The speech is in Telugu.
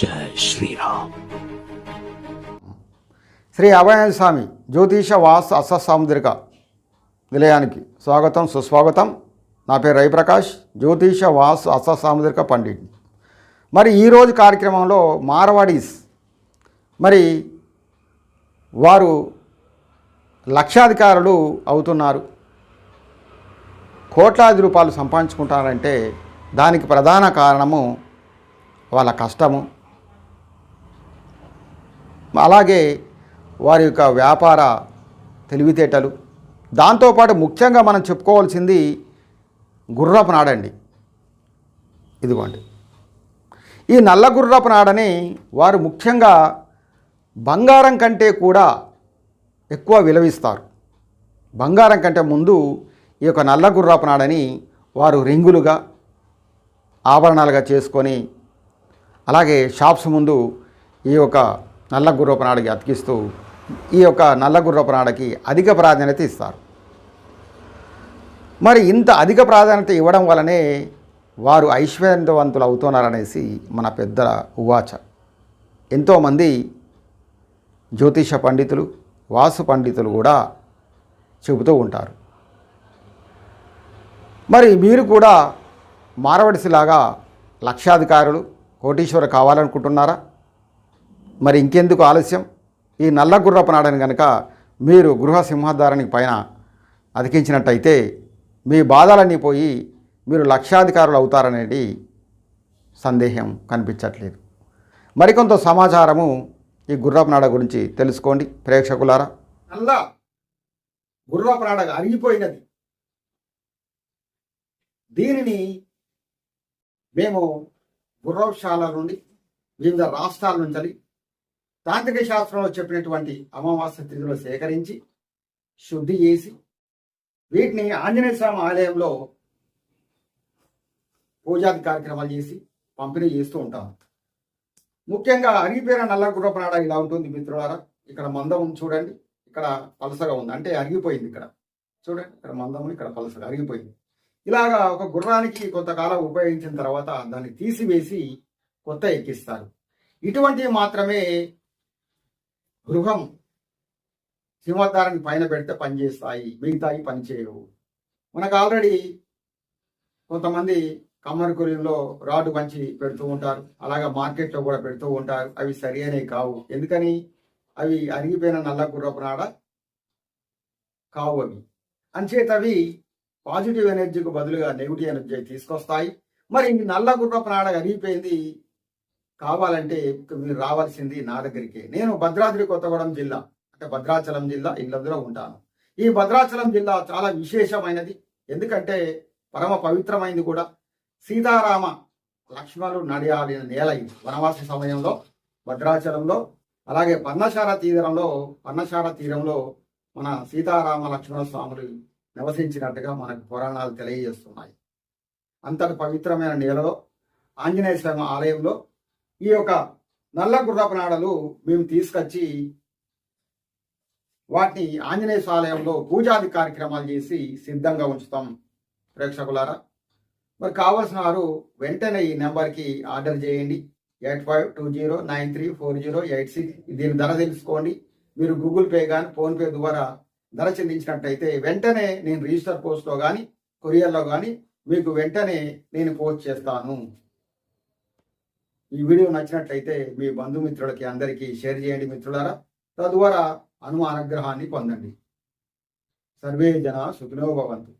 జై శ్రీరామ్. శ్రీ అభయస్వామి జ్యోతిష వాస్ అససాముద్రిక నిలయానికి స్వాగతం సుస్వాగతం. నా పేరు రవిప్రకాష్ జ్యోతిష వాస్ అససాముద్రిక పండిట్. మరి ఈరోజు కార్యక్రమంలో మార్వాడీస్ మరి వారు లక్షాధికారులు అవుతున్నారు. కోట్లాది రూపాయలు సంపాదించుకుంటారంటే దానికి ప్రధాన కారణము వాళ్ళ కష్టము. అలాగే వారి యొక్క వ్యాపార తెలివితేటలు. దాంతోపాటు ముఖ్యంగా మనం చెప్పుకోవాల్సింది గుర్రపు నాడండి. ఇదిగోండి. ఈ నల్ల గుర్రపు నాడని వారు ముఖ్యంగా బంగారం కంటే కూడా ఎక్కువ విలువిస్తారు. బంగారం కంటే ముందు ఈ యొక్క నల్ల గుర్రపు నాడని వారు రింగులుగా ఆభరణాలుగా చేసుకొని అలాగే షాప్స్ ముందు ఈ యొక్క నల్ల గుర్రపు నాడకి అతికిస్తూ ఈ యొక్క నల్ల గుర్రపు నాడకి అధిక ప్రాధాన్యత ఇస్తారు. మరి ఇంత అధిక ప్రాధాన్యత ఇవ్వడం వలనే వారు ఐశ్వర్యవంతులు అవుతున్నారనేసి మన పెద్దల ఉవాచ. ఎంతోమంది జ్యోతిష పండితులు వాసు పండితులు కూడా చెబుతూ ఉంటారు. మరి మీరు కూడా మారవడిసిలాగా లక్షాధికారులు కోటీశ్వరు కావాలనుకుంటున్నారా? మరి ఇంకెందుకు ఆలస్యం? ఈ నల్ల గుర్రపు నాడని కనుక మీరు గృహ సింహద్వారానికి పైన అతికించినట్టయితే మీ బాధలన్నీ పోయి మీరు లక్షాధికారులు అవుతారనేది సందేహం కనిపించట్లేదు. మరికొంత సమాచారము ఈ గుర్రపు నాడ గురించి తెలుసుకోండి ప్రేక్షకులారా. నల్ల గుర్రపు నాడ అరిగిపోయినది. దీనిని మేము గుర్రవశాల నుండి వివిధ రాష్ట్రాల నుంచి తాంత్రిక శాస్త్రంలో చెప్పినటువంటి అమావాస్య తిథిలో సేకరించి శుద్ధి చేసి వీటిని ఆంజనేయ స్వామి ఆలయంలో పూజాది కార్యక్రమాలు చేసి పంపిణీ చేస్తూ ఉంటాం. ముఖ్యంగా అరిగిపోయిన నల్ల గుర్రపనాడ ఇలా ఉంటుంది మిత్రులారా. ఇక్కడ మందం చూడండి. ఇక్కడ పలసగా ఉంది. అంటే అరిగిపోయింది ఇక్కడ. చూడండి ఇక్కడ మందం ఇక్కడ పలసగా అరిగిపోయింది. ఇలాగా ఒక గుర్రానికి కొంతకాలం ఉపయోగించిన తర్వాత దాన్ని తీసివేసి కొత్త ఎక్కిస్తారు. ఇటువంటివి మాత్రమే గృహం సింహద్వారానికి పైన పెడితే పనిచేస్తాయి మిగతాయి పనిచేయవు మనకు ఆల్రెడీ కొంతమంది కమ్మరి రాడ్డు పంచి పెడుతూ ఉంటారు అలాగే మార్కెట్లో కూడా పెడుతూ ఉంటారు అవి సరి అనేవి కావు. ఎందుకని? అవి అరిగిపోయిన నల్ల గుర్రపు నాడ కావు అవి. అంచేత అవి పాజిటివ్ ఎనర్జీకి బదులుగా నెగిటివ్ ఎనర్జీ తీసుకొస్తాయి. మరి నల్ల గుర్రపు నాడ అరిగిపోయింది కావాలంటే మీరు రావాల్సింది నా దగ్గరికి. నేను భద్రాద్రి కొత్తగూడెం జిల్లా అంటే భద్రాచలం జిల్లా ఇళ్ళందులో ఉంటాను. ఈ భద్రాచలం జిల్లా చాలా విశేషమైనది. ఎందుకంటే పరమ పవిత్రమైంది కూడా. సీతారామ లక్ష్మణులు నడియాడిన నేల ఇది. వనవాస సమయంలో భద్రాచలంలో అలాగే పన్నశార తీరంలో పర్ణశాల తీరంలో మన సీతారామ లక్ష్మణ స్వాములు నివసించినట్టుగా మనకు పురాణాలు తెలియజేస్తున్నాయి. అంతటి పవిత్రమైన నేలలో ఆంజనేయ స్వామి ఆలయంలో ఈ యొక్క నల్ల గుర్రపు నాడలు మేము తీసుకొచ్చి వాటిని ఆంజనేయ ఆలయంలో పూజాది కార్యక్రమాలు చేసి సిద్ధంగా ఉంచుతాం. ప్రేక్షకులారా మరి కావాల్సిన వారు వెంటనే ఈ నెంబర్కి ఆర్డర్ చేయండి. Eight five two zero nine three four zero eight six దీని ధర తెలుసుకోండి. మీరు గూగుల్ పే కానీ ఫోన్పే ద్వారా ధర చెల్లించినట్టయితే వెంటనే నేను రిజిస్టర్ పోస్ట్లో కానీ కొరియర్లో కానీ మీకు వెంటనే నేను పోస్ట్ చేస్తాను. ఈ వీడియో నచ్చినట్లయితే మీ బంధుమిత్రులకి అందరికీ షేర్ చేయండి మిత్రులారా. తద్వారా అనుమానగ్రహాన్ని పొందండి. సర్వే జన సుఖినో భవంతు.